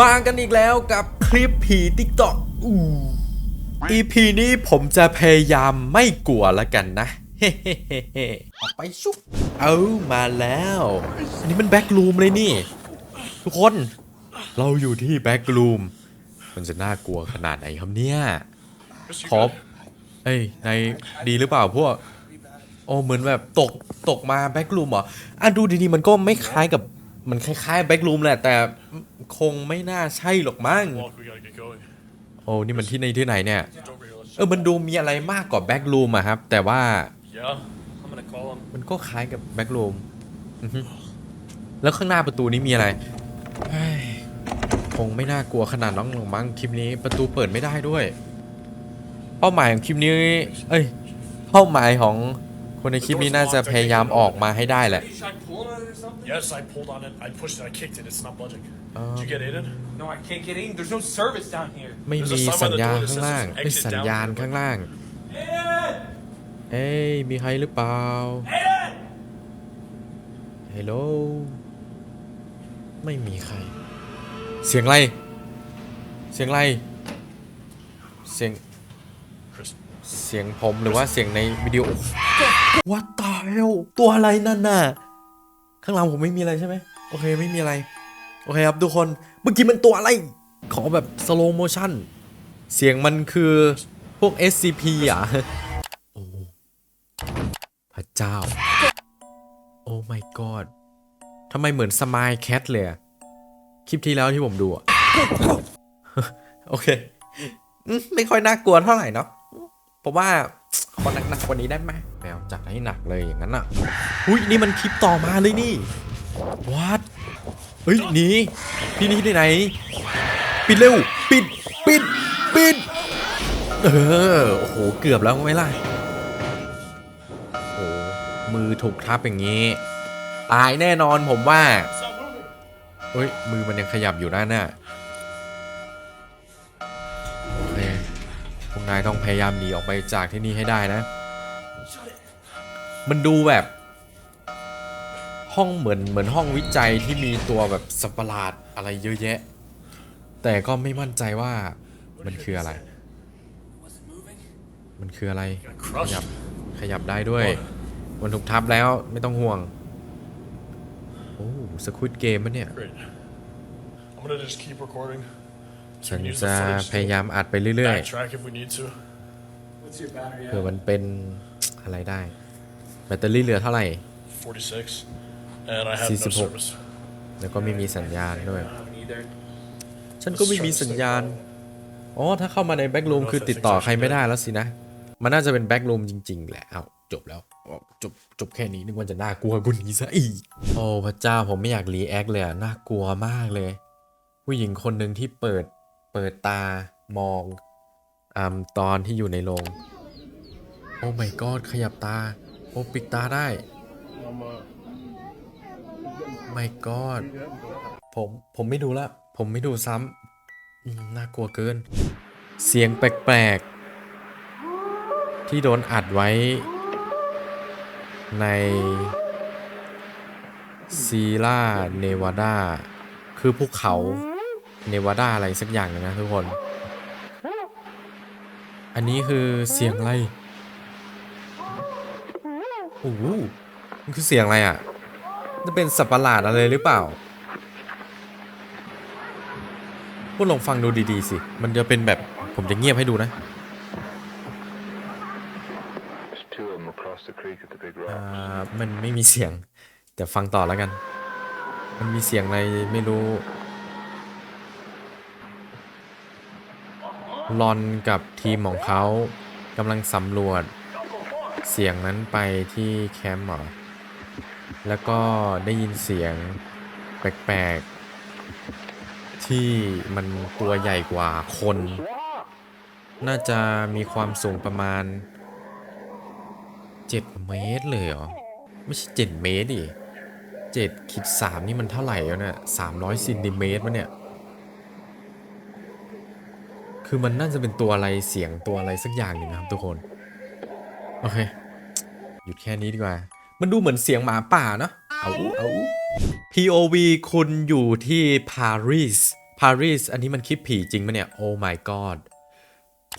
มากันอีกแล้วกับคลิปผีติ๊กต็อกอู้ EP นี้ผมจะพยายามไม่กลัวแล้วกันนะ เฮ้ๆออกไปชุบเอามาแล้ว อันนี้มันแบ็กลูมเลยนี่ ทุกคน เราอยู่ที่แบ็กลูม มันจะน่ากลัวขนาดไหนครับเนี่ยขอเอ้ยในดีหรือเปล่าพวก โอ้เหมือนแบบตกตกมาแบ็กลูมเหรออะดูดีๆมันก็ไม่คล้ายกับ มันคล้ายๆแบ็กลูมแหละ แต่คงไม่น่าใช่หรอกมั้งโอ้นี่มันที่ในที่ไหนเนี่ย เออมันดูมีอะไรมากกว่าแบ็กลูมอะครับ แต่ว่า Yeah, มันก็คล้ายกับแบ็กลูมแล้วข้างหน้าประตูนี้มีอะไรคงไม่น่ากลัวขนาดน้องหรอกมั้งคลิปนี้ประตูเปิดไม่ได้ด้วย เป้าหมายของคลิปนี้ เอ้ย เป้าหมายของ คนในคลิปนี้น่าจะพยายามออกมาให้ได้แหละ Should I pull on it or something? Yes, I pulled on it. I pushed it. I kicked it. It's not budging. Um, Did you get Aiden? No, I can't get in. There's no service down here. ไม่มีสัญญาณข้างล่างไม่สัญญาณข้างล่าง Aiden! เอ้ยมีใครหรือเปล่า Aiden! ฮัลโหล ไม่มีใคร เสียงอะไร เสียงอะไร เสียง Chris. เสียงผมหรือว่าเสียงในวิดีโอ วัดตายแล้วตัวอะไรนั่นน่ะ ข้างหลังผมไม่มีอะไรใช่ไหมโอเคไม่มีอะไร โอเคครับทุกคน เมื่อกี้มันตัวอะไร ขอแบบสโลโมชั่น เสียงมันคือพวก SCP อะ โอ้ พระเจ้า โอ้ my god ทำไมเหมือนสมายแคทเลยคลิปที่แล้วที่ผมดูอะโอเค ไม่ค่อยน่ากลัวเท่าไหร่เนาะผมว่าขอหนักๆกว่านี้ได้ไหมแมว จัดให้หนักเลยอย่างนั้นอะอุ้ยนี่มันคลิปต่อมาเลยนี่วัดเฮ้ยหนีพี่นี่ที่ไหน ปิดเร็ว ปิด ปิด ปิด เออ โอ้โห เกือบแล้วไหมล่ะโอ้มือถูกทับอย่างนี้ ตายแน่นอนผมว่าเฮ้ย มือมันยังขยับอยู่ด้านหน้าโอเคพวกนายต้องพยายามหนีออกไปจากที่นี่ให้ได้นะ มันดูแบบ ห้องเหมือนเหมือนห้องวิจัยที่มีตัวแบบสัตว์ประหลาดอะไรเยอะแยะ แต่ก็ไม่มั่นใจว่ามันคืออะไร มันคืออะไร ขยับขยับได้ด้วย มันถูกทับแล้วไม่ต้องห่วง โอ้สควิตเกมมันเนี่ย Great. I'm gonna just keep recording. ฉัน We can use จะ the footage พยายามอัดไป to เรื่อย backtrack if we need to. What's your battery ๆเผื่อมันเป็นอะไรได้ แบตเตอรี่เหลือเท่าไหร่ 46. And I have no 46. service. แล้วก็ไม่มีสัญญาณด้วย I don't have either. ฉันก็ไม่มีสัญญาณ อ๋อ ถ้าเข้ามาในแบ็กรูมคือติดต่อใครไม่ได้แล้วสินะ มันน่าจะเป็นแบ็กรูมจริง ๆ แหละ เอาจบแล้วอ๋อจบจบแค่นี้นึกว่าจะน่ากลัวกว่านี้ซะอีก โอ้พระเจ้าผมไม่อยากรีแอคเลยอะน่ากลัวมากเลย ผู้หญิงคนหนึ่งที่เปิดเปิดตามองอามตอนที่อยู่ในโรง โอ้ my god ขยับตา โอ้ปิดตาได้ my god ผมผมไม่ดูละ ผมไม่ดูซ้ำอืมน่ากลัวเกิน เสียงแปลกๆ ที่โดนอัดไว้ ในซีล่าเนวาดาคือภูเขาเนวาดาอะไรสักอย่างหนึงนะทุกคน อันนี้คือเสียงอะไร โอ้โหมันคือเสียงอะไรอะจะเป็นสัตว์ประหลาดอะไรหรือเปล่าพวกลองฟังดูดีๆสิ มันจะเป็นแบบผมจะเงียบให้ดูนะ There's two of them across the creek at the big อ่ rock. ามันไม่มีเสียง แต่ฟังต่อแล้วกัน มันมีเสียงอะไรไม่รู้ลอนกับทีมของเขากำลังสำรวจ เสียงนั้นไปที่แคมป์เหรอ แล้วก็ได้ยินเสียงแปลกๆ ที่มันตัวใหญ่กว่าคน น่าจะมีความสูงประมาณ 7 เมตรเลยเหรอ ไม่ใช่ 7 เมตรดิ7ขีด3นี่มันเท่าไหร่แล้วเนี่ย300ซนติเมตรวะเนี่ย คือมันน่าจะเป็นตัวอะไรเสียงตัวอะไรสักอย่างหนึ่งนะครับทุกคน โอเค หยุดแค่นี้ดีกว่า มันดูเหมือนเสียงหมาป่าเนาะเอาเอา POV คุณอยู่ที่ปารีสปารีสอันนี้มันคลิปผีจริงปะเนี่ย โอ้ my god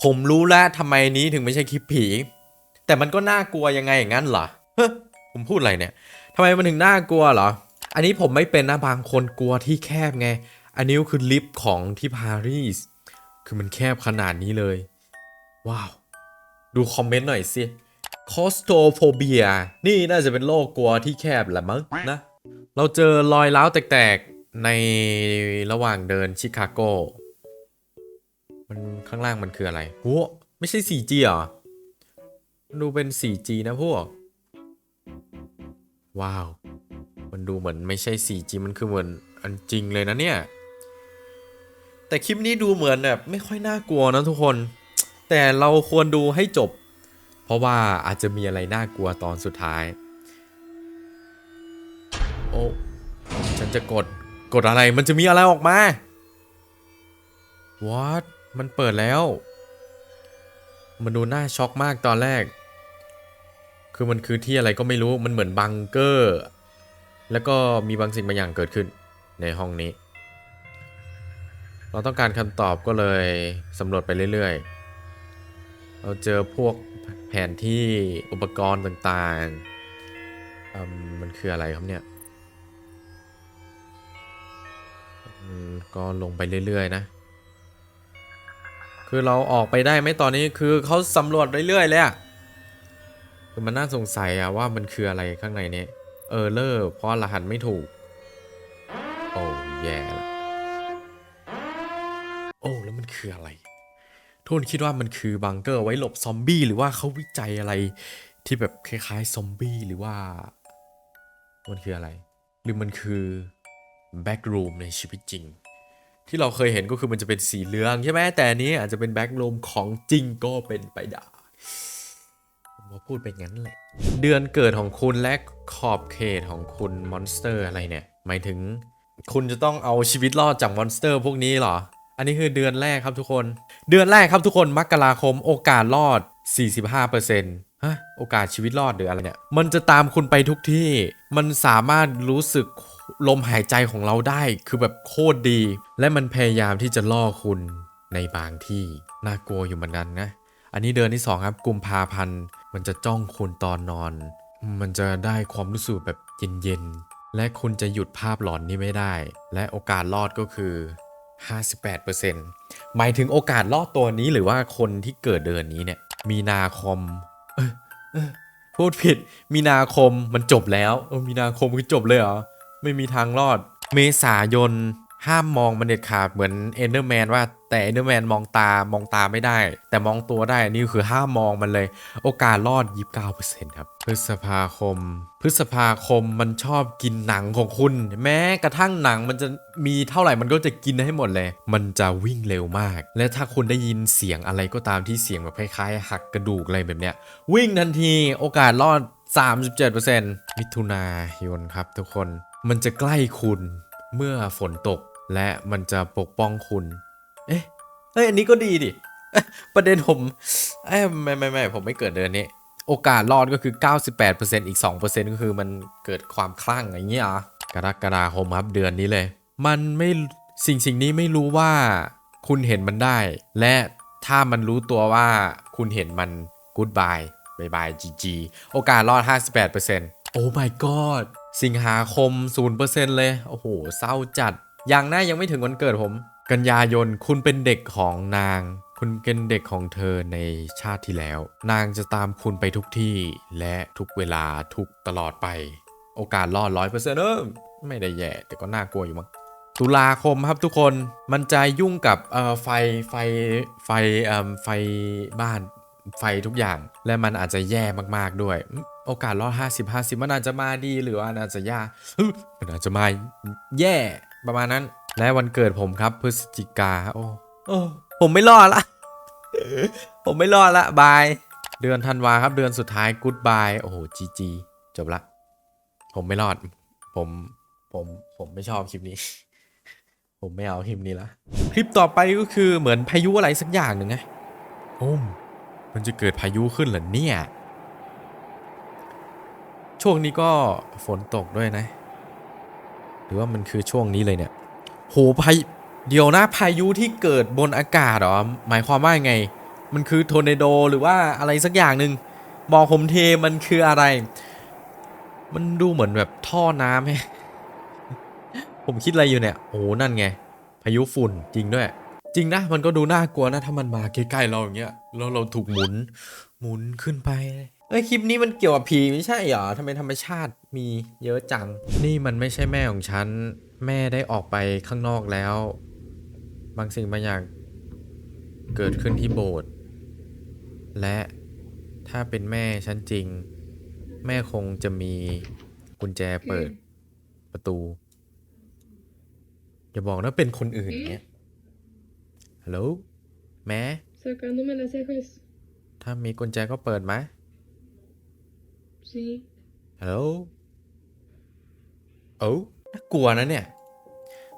ผมรู้แล้วทำไมนี้ถึงไม่ใช่คลิปผี แต่มันก็น่ากลัวยังไงอย่างนั้นเหรอเฮ้ยผมพูดอะไรเนี่ยทำไมมันถึงน่ากลัวเหรอ อันนี้ผมไม่เป็นนะบางคนกลัวที่แคบไง อันนี้ก็คือลิฟต์ของที่ปารีสคือมันแคบขนาดนี้เลย ว้าว ดูคอมเมนต์หน่อยสิ คอสโตโฟเบียนี่น่าจะเป็นโรคกลัวที่แคบแหละมั้งนะ เราเจอรอยร้าวแตกๆ ในระหว่างเดินชิคาโก มันข้างล่างมันคืออะไรโว้ไม่ใช่ 4G เหรอ ดูเป็น 4G นะพวก ว้าว มันดูเหมือนไม่ใช่ 4G มันคือเหมือนอันจริงเลยนะเนี่ย แต่คลิปนี้ดูเหมือนแบบไม่ค่อยน่ากลัวนะทุกคน แต่เราควรดูให้จบ ราะว่าอาจจะมีอะไรน่ากลัวตอนสุดท้าย โอ้ฉันจะกดกดอะไรมันจะมีอะไรออกมา what มันเปิดแล้ว มันดูน่าช็อกมากตอนแรก คือมันคือที่อะไรก็ไม่รู้มันเหมือนบังเกอร์ แล้วก็มีบางสิ่งบางอย่างเกิดขึ้นในห้องนี้ เราต้องการคำตอบก็เลยสำรวจไปเรื่อยๆ เราเจอพวก แผนที่อุปกรณ์ต่างๆอืมมันคืออะไรครับเนี่ยอืมก็ลงไปเรื่อย ๆ นะ คือเราออกไปได้ไหมตอนนี้คือเขาสำรวจเรื่อยๆเลยอะคือมันน่าสงสัยอะว่ามันคืออะไรข้างในนี้เออเลอร์เพราะรหัสไม่ถูก โอ้แย่ละโอ้แล้วมันคืออะไร ทุกคนคิดว่ามันคือบังเกอร์ไว้หลบซอมบี้หรือว่าเขาวิจัยอะไรที่แบบคล้ายๆซอมบี้หรือว่า มันคืออะไร หรือมันคือแบ็กรูมในชีวิตจริง ที่เราเคยเห็นก็คือมันจะเป็นสีเหลืองใช่ไหมแต่นี้อาจจะเป็นแบ็กรูมของจริงก็เป็นไปได้ว่าพูดเป็นงั้นแหละ เดือนเกิดของคุณและขอบเขตของคุณมอนสเตอร์อะไรเนี่ย หมายถึง คุณจะต้องเอาชีวิตรอดจากมอนสเตอร์พวกนี้เหรอ อันนี้คือเดือนแรกครับทุกคน เดือนแรกครับทุกคนมกราคมโอกาสรอด 45%ฮะโอกาสชีวิตรอดหรืออะไรเนี่ย มันจะตามคุณไปทุกที่ มันสามารถรู้สึกลมหายใจของเราได้คือแบบโคตรดี และมันพยายามที่จะล่อคุณในบางที่น่ากลัวอยู่เหมือนกันนะ อันนี้เดือนที่ 2 ครับกุมภาพันธ์มันจะจ้องคุณตอนนอน มันจะได้ความรู้สึกแบบเย็นๆและคุณจะหยุดภาพหลอนนี้ไม่ได้ และโอกาสรอดก็คือ 58%หมายถึงโอกาสรอดตัวนี้หรือว่าคนที่เกิดเดือนนี้เนี่ย มีนาคมพูดผิด มีนาคมมันจบแล้วมีนาคมคือจบเลยเหรอ ไม่มีทางรอด เมษายน ห้ามมองมันเด็ดขาดเหมือนเอนเดอร์แมนว่าแต่เอนเดอร์แมนมองตามองตาไม่ได้ แต่มองตัวได้นนี่คือห้ามมองมันเลย โอกาสรอด 29%ครับ พฤษภาคม พฤษภาคมมันชอบกินหนังของคุณ แม้กระทั่งหนังมันจะมีเท่าไหร่มันก็จะกินให้หมดเลย มันจะวิ่งเร็วมาก และถ้าคุณได้ยินเสียงอะไรก็ตามที่เสียงแบบคล้ายๆ หักกระดูกอะไรแบบเนี้ย วิ่งทันทีโอกาสรอด 37%มิถุนายนครับทุกคน มันจะใกล้คุณเมื่อฝนตก และมันจะปกป้องคุณ เอ๊ะเอ้ยอันนี้ก็ดีดิ ประเด็นผมเอ้ยไม่ไม่ไม่ผมไม่เกิดเดือนนี้ โอกาสรอดก็คือ 98%อีก 2%ก็คือมันเกิดความคลั่งอย่างเงี้ยเหรอกรกฎาคมครับเดือนนี้เลย มันไม่สิ่งสิ่งนี้ไม่รู้ว่าคุณเห็นมันได้ และถ้ามันรู้ตัวว่าคุณเห็นมันกู๊ดบายบายบายจีจีโอกาสรอด 58%โอ้ my god สิงหาคม 0%เลย โอ้โห เศร้าจัด อย่างหน้ายังไม่ถึงวันเกิดผม กันยายนคุณเป็นเด็กของนาง คุณเป็นเด็กของเธอในชาติที่แล้ว นางจะตามคุณไปทุกที่และทุกเวลาทุกตลอดไป โอกาสรอดร้อยเปอร์เซ็นต์เออไม่ได้แย่ แต่ก็น่ากลัวอยู่มั้งตุลาคมครับทุกคนมันจะยุ่งกับเอ่อไฟไฟไฟเอ่อไฟบ้านไฟทุกอย่าง และมันอาจจะแย่มากๆด้วย โอกาสรอด 50 50 มันอาจจะมาดีหรือว่าอาจจะยากมันอาจจะมาแย่ ประมาณนั้น และวันเกิดผมครับพฤศจิกาโอ้โอ้ผมไม่รอดละ ผมไม่รอดละบาย เดือนธันวาครับเดือนสุดท้ายกู๊ดบายโอ้โหจีจีจบละ ผมไม่รอด ผมผมผมไม่ชอบคลิปนี้ ผมไม่เอาคลิปนี้ละ คลิปต่อไปก็คือเหมือนพายุอะไรสักอย่างหนึ่งไงโอ้มมันจะเกิดพายุขึ้นเหรอเนี่ย ช่วงนี้ก็ฝนตกด้วยนะห รือว่ามันคือช่วงนี้เลยเนี่ยโหพายเดี๋ยวนะพายุที่เกิดบนอากาศหรอหมายความว่าไง มันคือโทอร์เนโดหรือว่าอะไรสักอย่างหนึ่งบอกผมเทมันคืออะไร มันดูเหมือนแบบท่อน้ำไหมผมคิดอะไรอยู่เนี่ยโอ้นั่นไง พายุฝุ่นจริงด้วย จริงนะมันก็ดูน่ากลัวนะถ้ามันมาใกล้ๆเราอย่างเงี้ยแล้วเราถูกหมุน หมุนขึ้นไป เอ้ยคลิปนี้มันเกี่ยวกับผีไม่ใช่เหรอทำไมธรรมชาติมีเยอะจัง นี่มันไม่ใช่แม่ของฉัน แม่ได้ออกไปข้างนอกแล้ว บางสิ่งบางอย่างเกิดขึ้นที่โบสถ์และถ้าเป็นแม่ฉันจริง แม่คงจะมีกุญแจเปิดประตู อย่าบอกนะเป็นคนอื่นเงี้ยฮัลโหลแม่ Sacándome las cejas. ถ้ามีกุญแจก็เปิดไหม Sí. ฮัลโหลโอ้น่ากลัวนะเนี่ย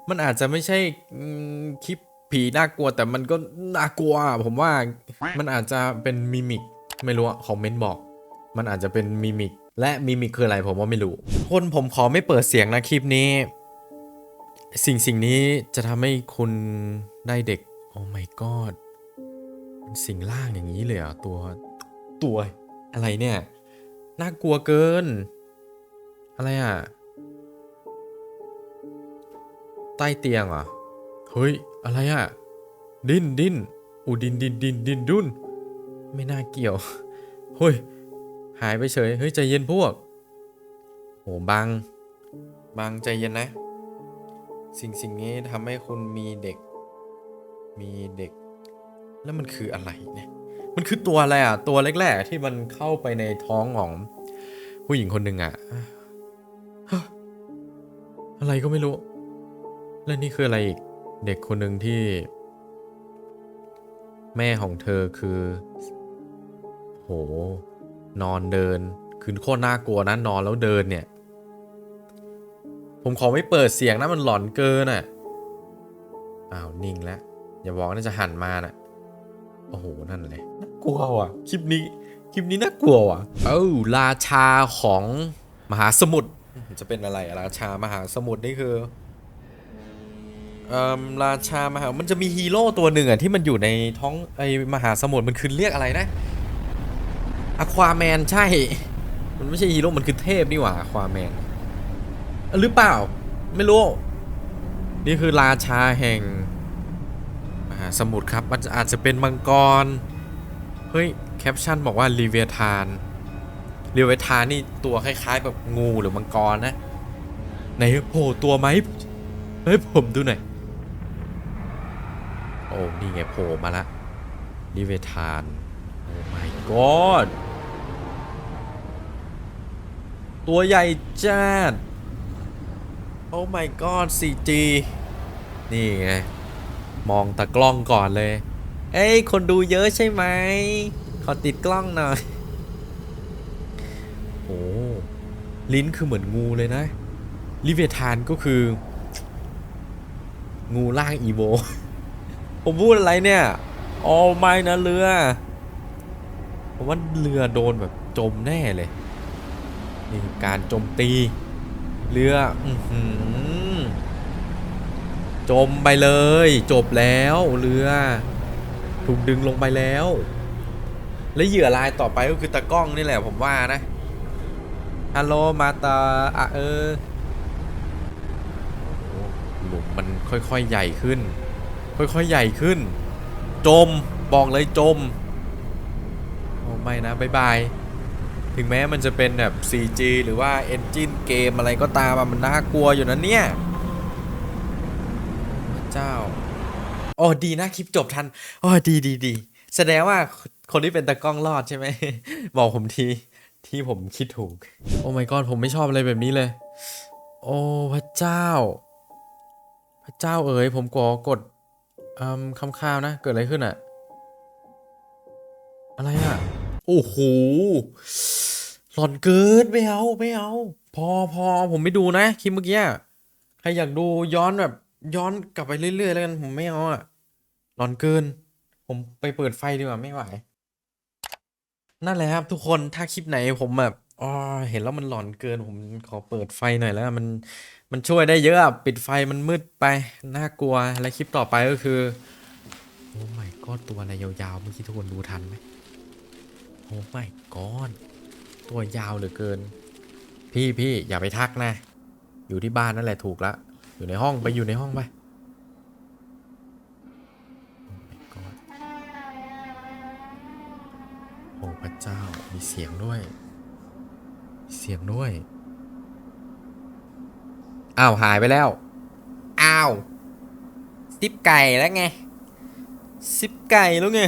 มันอาจจะไม่ใช่อืมคลิปผีน่ากลัวแต่มันก็น่ากลัวผมว่ามันอาจจะเป็นมิมิกไม่รู้อะคอมเมนต์บอก มันอาจจะเป็นมิมิกและมิมิกคืออะไรผมว่าไม่รู้ คนผมขอไม่เปิดเสียงนะคลิปนี้ สิ่งสิ่งนี้จะทำให้คุณได้เด็ก โอ้ my god มันสิ่งล่างอย่างนี้เลยเหรอะตัวตัวอะไรเนี่ย น่ากลัวเกิน อะไรอะ ใต้เตียงเหรอ เฮ้ย อะไรอะ ดินดินอูดินดินดินดินดุนไม่น่าเกี่ยว เฮ้ย หายไปเฉย เฮ้ย ใจเย็นพวก โหบัง บังใจเย็นนะ สิ่งสิ่งนี้ทำให้คุณมีเด็ก มีเด็ก แล้วมันคืออะไรเนี่ย มันคือตัวอะไรอะ ตัวแรกๆที่มันเข้าไปในท้องของผู้หญิงคนหนึ่งอะ อะไรก็ไม่รู้ แล้วนี่คืออะไรอีก เด็กคนหนึ่งที่ แม่ของเธอคือ โห นอนเดิน คือโคตรน่ากลัวนะนอนแล้วเดินเนี่ย ผมขอไม่เปิดเสียงนะมันหลอนเกินอะ อ้าว นิ่งแล้ว อย่าบอกน่าจะหันมาน่ะ อ้โห นั่นเลยน่ากลัวว่ะ คลิปนี้ คลิปนี้น่ากลัวว่ะ เอ้าราชาของมหาสมุทร จะเป็นอะไรอะราชามหาสมุทรนี่คือเอ่อราชามหา มันจะมีฮีโร่ตัวหนึ่งอะที่มันอยู่ในท้องไอมหาสมุทร มันคือเรียกอะไรนะอควาแมนใช่ มันไม่ใช่ฮีโร่ มันคือเทพนี่หว่าอควาแมน หรือเปล่า ไม่รู้ นี่คือราชาแห่งมหา สมุทรครับ มันอาจจะเป็นมังกร เฮ้ย แคปชั่นบอกว่ารีเวทานรีเวทานนี่ตัวคล้ายๆแบบงูหรือมังกรนะไหนโผล่ตัวไหมเฮ้ยผมดูหน่อย โอ้ นี่ไงโผล่มาละรีเวทานโอ้ my god ตัวใหญ่จัดโอ้ my god 4G นี่ไง มองตากล้องก่อนเลย เอ้ย คนดูเยอะใช่ไหม ขอติดกล้องหน่อย โอ้ลิ้นคือเหมือนงูเลยนะ ลิเวทานก็คือ งูล่างอีโวผมพูดอะไรเนี่ยโอ้ไม่นะเรือ ผมว่าเรือโดนแบบจมแน่เลย นี่คือการจมตี เรือ อือหือ จมไปเลย จบแล้วเรือ ถูกดึงลงไปแล้ว และเหยื่อรายต่อไปก็คือตากล้องนี่แหละผมว่านะฮัลโหลมาตาอะเออหลุมมันค่อยๆใหญ่ขึ้น ค่อยๆใหญ่ขึ้น จมบอกเลยจมโอ้ไม่นะบายบายถึงแม้มันจะเป็นแบบ 4G หรือว่า Engine เกมอะไรก็ตามมันน่ากลัวอยู่นะเนี่ย เจ้าโอ้ดีนะคลิปจบทันโอ้ดีดีดีแสดงว่าคนที่เป็นตากล้องรอดใช่ไหม บอกผมทีที่ผมคิดถูก โอ้ my god ผมไม่ชอบอะไรแบบนี้เลย โอ้พระเจ้า พระเจ้าเอ๋ยผมขอกดอืมคำข้าวนะ เกิดอะไรขึ้นอะอะไรอะโอ้โหหลอนเกินไม่เอาไม่เอา พอพอผมไม่ดูนะ คลิปเมื่อกี้ใครอยากดูย้อนแบบ ย้อนกลับไปเรื่อยๆแล้วกันผมไม่เอาอะหลอนเกิน ผมไปเปิดไฟดีกว่าไม่ไหว นั่นแหละครับทุกคนถ้าคลิปไหนผมแบบอ๋อเห็นแล้วมันหลอนเกินผมขอเปิดไฟหน่อยแล้ว มันมันช่วยได้เยอะอะปิดไฟมันมืดไปน่ากลัวและคลิปต่อไปก็คือโอ้ my god ตัวอะไรยาวๆเมื่อกี้ทุกคนดูทันไหมโอ้ my god ตัวยาวเหลือเกิน พี่พี่อย่าไปทักนะ อยู่ที่บ้านนั่นแหละถูกละ อยู่ในห้องไปอยู่ในห้องไปโอ้โอ้พระเจ้ามีเสียงด้วย เสียงด้วย อ้าวหายไปแล้ว อ้าวซิปไก่แล้วไงซิปไก่แล้วไง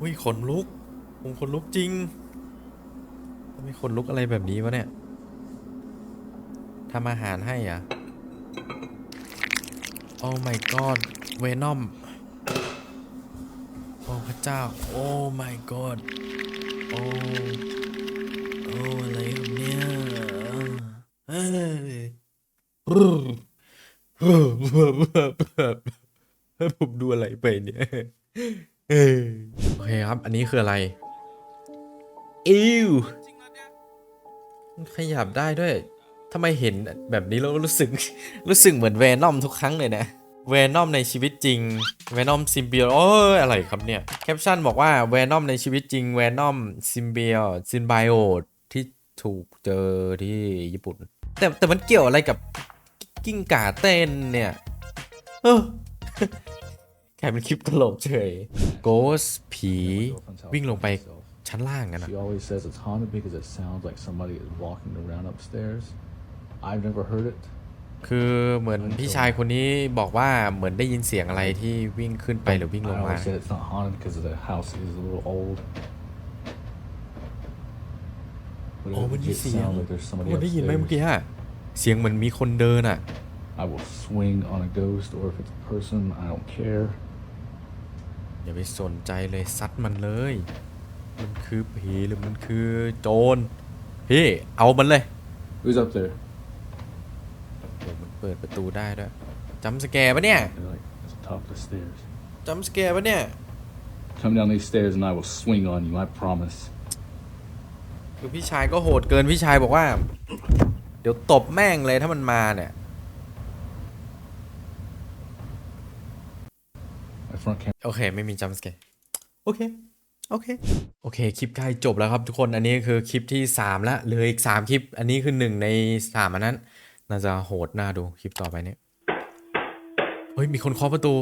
อุ้ยขนลุกผมขนลุกจริงทำไมขนลุกอะไรแบบนี้วะเนี่ย ทำอาหารให้อะโอ้ my god เวนอม โอ้พระเจ้า โอ้ my god โอ้ โอ้อะไรครับเนี่ยเอ้ยผมดูอะไรไปเนี่ยเอ้ยโอเคครับ อันนี้คืออะไร อิวขยับได้ด้วย ทำไมเห็นแบบนี้แล้วรู้สึกรู้สึกเหมือนแวนอมทุกครั้งเลยนะแวนอมในชีวิตจริงแวนอมซิมเบียโอ้ยอะไรครับเนี่ยแคปชั่นบอกว่าแวนอมในชีวิตจริงแวนอมซิมเบียซินไบโอที่ถูกเจอที่ญี่ปุ่น แต่แต่มันเกี่ยวอะไรกับกิ้งก่าเต้นเนี่ยเออแค่เป็นคลิปตลกเฉย Ghost ผีวิ่งลงไปชั้นล่างกันนะ I've never heard it. คือเหมือนพี่ชายคนนี้บอกว่าเหมือนได้ยินเสียงอะไรที่วิ่งขึ้นไปหรือวิ่งล I งมา always said it's not haunted because the house is a little old. โอ้ But มัน it มี just เสียง sounds like there's โอ้ somebody ได้ยินไหมเมื่อกี้ upstairs. ฮะเสียงเหมือนมีคนเดินอะ I will swing on a ghost or if it's a person, I don't care. อย่าไปสนใจเลยซัดมันเลย มันคือผีหรือมันคือโจรพี่เอามันเลย Who's up there? โอ้มันเปิดประตูได้ด้วยจำสแกร์ปะเนี่ย They're like, it's the top of the stairs. จำสแกร์ปะเนี่ย Come down these stairs and I will swing on you, I promise. คือพี่ชายก็โหดเกินพี่ชายบอกว่า เดี๋ยวตบแม่งเลยถ้ามันมาเนี่ย My front camera. โอเค ไม่มีจัมสแกร์โอเค โอเค โอเค คลิปใกล้จบแล้วครับทุกคน อันนี้คือคลิปที่3แล้วเหลืออีก 3 คลิป อันนี้คือหนึ่งใน 3 อันนั้น น่าจะโหดหน่าดูคลิปต่อไปเนี่ยเฮ้ยมีคนเคาะประตู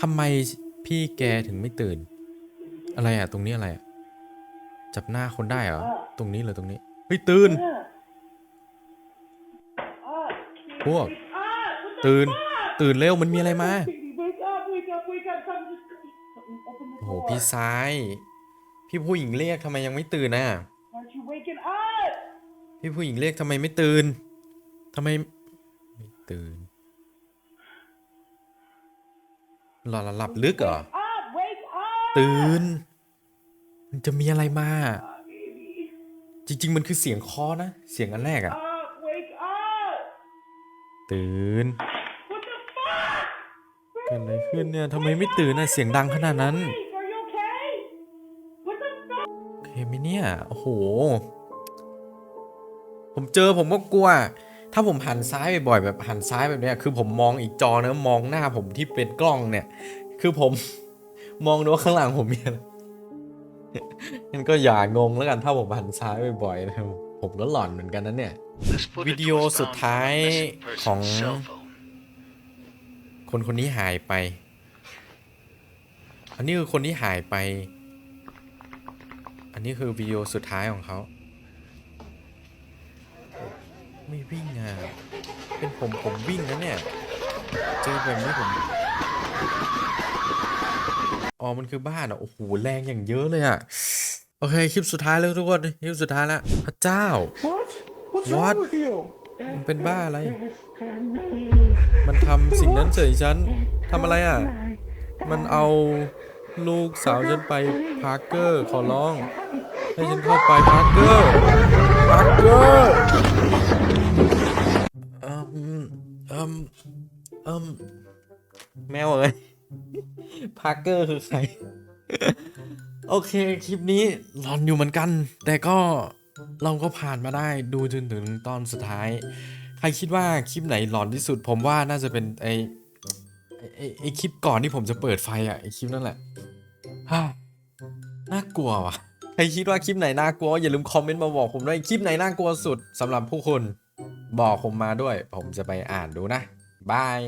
ทำไมพี่แกถึงไม่ตื่น อะไรอะ ตรงนี้อะไรอะ จับหน้าคนได้เหรอ ตรงนี้หรือตรงนี้เฮ้ยตื่น พวก ตื่น ตื่นเร็วมันมีอะไรมาโอ้โหพี่ซ้าย พี่ผู้หญิงเรียกทำไมยังไม่ตื่นน่ะพี่ผู้หญิงเรียกทำไมไม่ตื่น ทำไมไม่ตื่นหลับหลับลึกเหรอ ตื่น มันจะมีอะไรมา จริง ๆ มันคือเสียงคอนะ เสียงอันแรกอะตื่นเกิดอะไรขึ้นเนี่ยทำไมไม่ตื่นนะเสียงดังขนาดนั้น โอเคไหมเนี่ย โอ้โห ผมเจอผมก็กลัว ถ้าผมหันซ้ายบ่อยๆแบบหันซ้ายแบบเนี้ยคือผมมองอีกจอนะมองหน้าผมที่เป็นกล้องเนี่ย คือผมมองดูว่าข้างหลังผมมีอะไรงั้นก็อย่างงแล้วกันถ้าผมหันซ้ายบ่อยๆนะครับผมก็หลอนเหมือนกันนะเนี่ยวิดีโอสุดท้ายของ คนคนนี้หายไป อันนี้คือคนที่หายไป อันนี้คือวิดีโอสุดท้ายของเขา ไม่วิ่งอะ เป็นผมผมวิ่งนะเนี่ย เจอแบบนี้ผม อ๋อ มันคือบ้านอะ โอ้โห แรงอย่างเยอะเลยอะ โอเค คลิปสุดท้ายแล้วทุกคน คลิปสุดท้ายแล้วพระเจ้า What? What's What? wrong with you? มันเป็นบ้าอะไร มันทำสิ่งนั้นเฉยฉันทำอะไรอะ มันเอาลูกสาวฉันไปพาร์เกอร์ขอร้อง ให้ฉันเข้าไปพาร์เกอร์พาร์เกอร์อืมอืมอืมแมวเอ้ยพาร์เกอร์คือใคร โอเค คลิปนี้หลอนอยู่เหมือนกัน แต่ก็เราก็ผ่านมาได้ดูจนถึงตอนสุดท้าย ใครคิดว่าคลิปไหนหลอนที่สุด ผมว่าน่าจะเป็นไอไอไอไอคลิปก่อนที่ผมจะเปิดไฟอะไอคลิปนั่นแหละฮ่าน่ากลัวว่ะ ใครคิดว่าคลิปไหนน่ากลัวอย่าลืมคอมเมนต์มาบอกผมด้วยคลิปไหนน่ากลัวสุดสำหรับผู้คนบอกผมมาด้วย ผมจะไปอ่านดูนะบาย